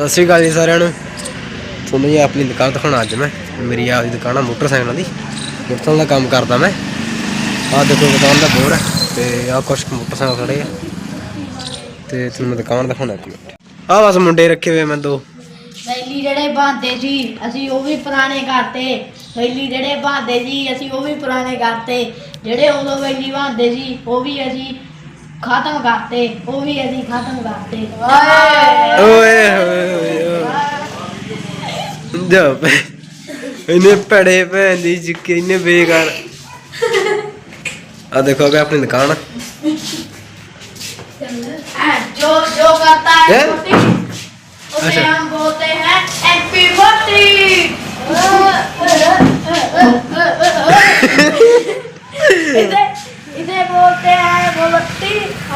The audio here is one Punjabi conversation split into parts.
ਸਤਿ ਸ਼੍ਰੀ ਅਕਾਲ ਜੀ ਸਾਰਿਆਂ ਨੂੰ। ਤੁਹਾਨੂੰ ਜੀ ਆਪਣੀ ਦੁਕਾਨ ਦਿਖਾਉਣਾ ਅੱਜ ਮੈਂ, ਮੇਰੀ ਆਪਦੀ ਦੁਕਾਨ ਆ, ਮੋਟਰਸਾਈਕਲਾਂ ਦੀ। ਮੋਟਰਸਾਈਕਲ ਦਾ ਕੰਮ ਕਰਦਾ ਮੈਂ। ਆਹ ਦੇਖੋ ਦੁਕਾਨ ਦਾ ਬੋਰਡ ਹੈ ਤੇ ਆਹ ਕੁਛ ਕੁ ਮੋਟਰਸਾਈਕਲ ਖੜੇ ਆ। ਤੇ ਤੁਹਾਨੂੰ ਮੈਂ ਦੁਕਾਨ ਦਿਖਾਉਣਾ ਇੱਕ ਮਿੰਟ। ਆਹ ਬਸ ਮੁੰਡੇ ਰੱਖੇ ਹੋਏ ਮੈਂ ਦੋ। ਪਹਿਲੀ ਜਿਹੜੇ ਬਾਂਦੇ ਸੀ ਅਸੀਂ ਉਹ ਵੀ ਪੁਰਾਣੇ ਕਰਤੇ। ਪਹਿਲੀ ਜਿਹੜੇ ਬਾਂਦੇ ਸੀ ਅਸੀਂ ਉਹ ਵੀ ਪੁਰਾਣੇ ਕਰਤੇ। ਜਿਹੜੇ ਉਦੋਂ ਪਹਿਲੀ ਬਾਂਦੇ ਸੀ ਉਹ ਵੀ ਅਸੀਂ ਖਤਮ ਕਰਤੇ ਉਹ ਵੀ ਅਸੀਂ ਖਤਮ ਕਰਤੇ। ਓਏ ਹੋਏ ਇਹਨੇ ਪੜੇ ਭੈਣ ਦੀ ਜਿੱਕੇ ਇਹਨੇ ਬੇਕਾਰ। ਆ ਦੇਖੋ ਅਗੇ ਆਪਣੀ ਦੁਕਾਨ ਜੋ ਜੋ ਕਰਤਾ ਹੈ?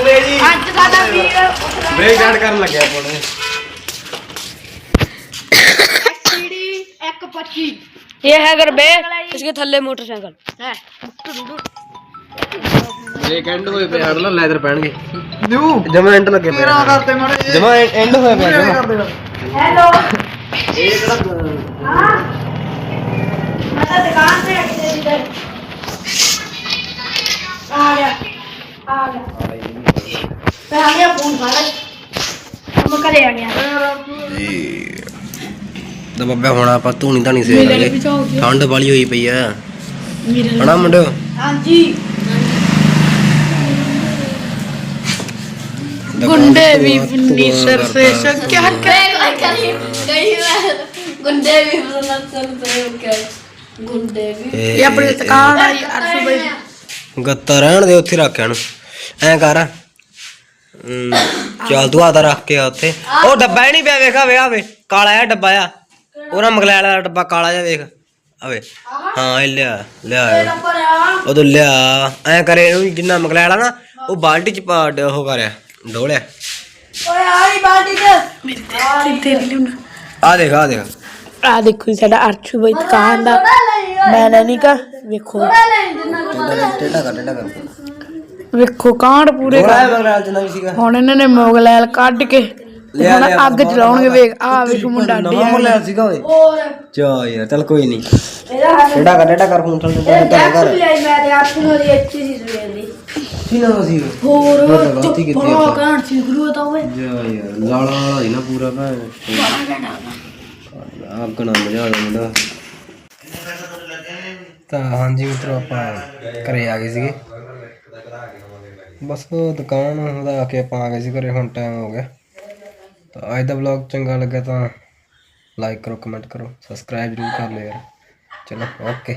ਕਰ ਦਿਖਾ ਮੈਨੂੰ ਮੂਹਰੇ ਦਾ ਹੱਥ ਰੱਖ। ਕੀ ਕਰਨਾ ਬਾਈ ਅੱਜ ਸਾਡਾ ਬ੍ਰੇਕ ਡਾਊਨ ਕਰ ਦਿੰਦੇ ਜੀ ਅੱਜ ਸਾਡਾ ਵੀਰ ਬ੍ਰੇਕ ਡਾਊਨ ਕਰਨ ਲੱਗਿਆ ਪੋਣੇ ਸੀਡੀ 125 ये है गुरबेज इसके थले मोटरसाइकिल ਹੈ ਬ੍ਰੇਕ ਐਂਡ ਹੋਏ ਪਿਆ ਅਗਲਾ ਲੈਦਰ ਪੈਣਗੇ ਨਿਊ ਜਮਾ ਐਂਡ ਲੱਗੇ ਪਿਆ ਕਰਤੇ ਮਾੜੇ ਜਮਾ ਐਂਡ ਹੋਇਆ ਪਿਆ ਜਮਾ ਹੈਲੋ ਹਾਂ ਮੈਂ ਤਾਂ ਮੈਂ ਆ ਗਿਆ ਫੋਨ ਫੜ ਮੈਂ ਘਰੇ ਆ ਗਿਆ ਤਾਂ ਬੱਬੇ ਹੁਣ ਆਪਾਂ ਧੂਣੀ ਧਾਣੀ ਸੇ ਲਾਂਗੇ ਠੰਡ ਵਾਲੀ ਹੋਈ ਪਈ ਆ ਹਣਾ ਮੁੰਡਿਓ ਹਾਂਜੀ गुंडे भी पिंडी सर से सब क्या गुंडे भी गुंडे भी ਇਹ ਆਪਣੀ दुकान आई अरसू भाई ਗੱਤਾ ਰਹਿਣ ਦੇ ਉੱਥੇ ਰੱਖਿਆ ਨੂੰ ਐਂ ਕਰ ਹਮ, ਚੱਲ ਤੂੰ ਰੱਖ ਕੇ ਆ ਉੱਥੇ। ਉਹ ਡੱਬਾ ਹੀ ਨਹੀਂ ਪਿਆ ਵੇਖ ਆਵੇ ਆਵੇ ਕਾਲਾ ਜਿਹਾ ਡੱਬਾ ਆ। ਉਹਨਾਂ ਮਗਲੈਲ ਵਾਲਾ ਡੱਬਾ ਕਾਲਾ ਜਿਹਾ ਵੇਖ। ਆਵੇ ਹਾਂ ਇਹ ਲਿਆ ਲਿਆ। ਆ। ਉਦੋਂ ਲਿਆ। ਐ ਕਰੇ ਇਹਨੂੰ ਜਿੰਨਾ ਮਗਲੈਲ ਆ ਨਾ ਉਹ ਬਾਲਟੀ ਚ ਪਾ ਉਹ ਕਰਿਆ ਡੋਲਿਆ। ਓਏ ਆਈ ਬਾਟੀ ਤੇ ਆ ਦੇਖ ਆ। ਦੇਖ ਆ ਦੇਖੋ। ਸਾਡਾ ਅਰਸ਼ੂ ਬਈ ਦੁਕਾਨ ਦਾ। ਮੈਂ ਨਹੀਂ ਕਾ ਵੇਖੋ ਟੇਡਾ ਕਰ ਟੇਡਾ ਕਰ। ਵੇਖੋ ਕਾਂਡ ਪੂਰੇ ਵੀ ਸੀਗਾ। ਹੁਣ ਇਹਨਾਂ ਨੇ ਮੋਗਲੈਲ ਕੱਢ ਕੇ ਤੇ ਲਿਆ, ਹੁਣ ਲਿਆ, ਅੱਗ ਚਲਾਉਣਗੇ ਵੇਖ ਆ ਵੇਖ ਮੁੰਡਾ ਨਵਾਂ ਮਗਲੈਲ ਸੀਗਾ ਓਏ। ਹੋਰ। ਚਾ ਯਾਰ ਚੱਲ ਕੋਈ ਨਹੀਂ ਇਹਦਾ ਕਰ ਟੇਡਾ ਕਰ ਫੋਨ ਚੱਲ ਕਰ ਕਰ ਲਈ ਮੈਂ ਤੇ ਨੂੰ ਦੀ ਅੱਛੀ ਸੀ ਸਵੇਰ ਦੀ। ਕੀ ਨਾ ਸੀ ਹੋਰ ਆਪਾਂ। ਕਾਂਡ ਸੀ ਗੁਰੂ ਤਾਂ ਓਏ। ਜਾ ਯਾਰ ਲਾਲਾ ਵਾਲਾ ਹੀ ਨਾ ਪੂਰਾ ਭੈਣ। ਅੱਗ ਨਾ ਮਜ਼ਾ ਆ ਜਾਂਦਾ ਤਾਂ ਹਾਂਜੀ ਮਿੱਤਰੋ ਆਪਾਂ ਘਰੇ ਆ ਗਏ ਸੀਗੇ। ਬਸ ਦੁਕਾਨ ਉਹਦਾ ਕੇ ਆਪਾਂ ਆ ਗਏ ਸੀ ਘਰੇ, ਹੁਣ ਟਾਈਮ ਹੋ ਗਿਆ। ਤਾਂ ਅੱਜ ਦਾ ਵਲੌਗ ਚੰਗਾ ਲੱਗਾ ਤਾਂ ਲਾਈਕ ਕਰੋ ਕਮੈਂਟ ਕਰੋ ਸਬਸਕ੍ਰਾਈਬ ਜ਼ਰੂਰ ਕਰ ਲਿਓ ਯਾਰ। ਚਲੋ ਓਕੇ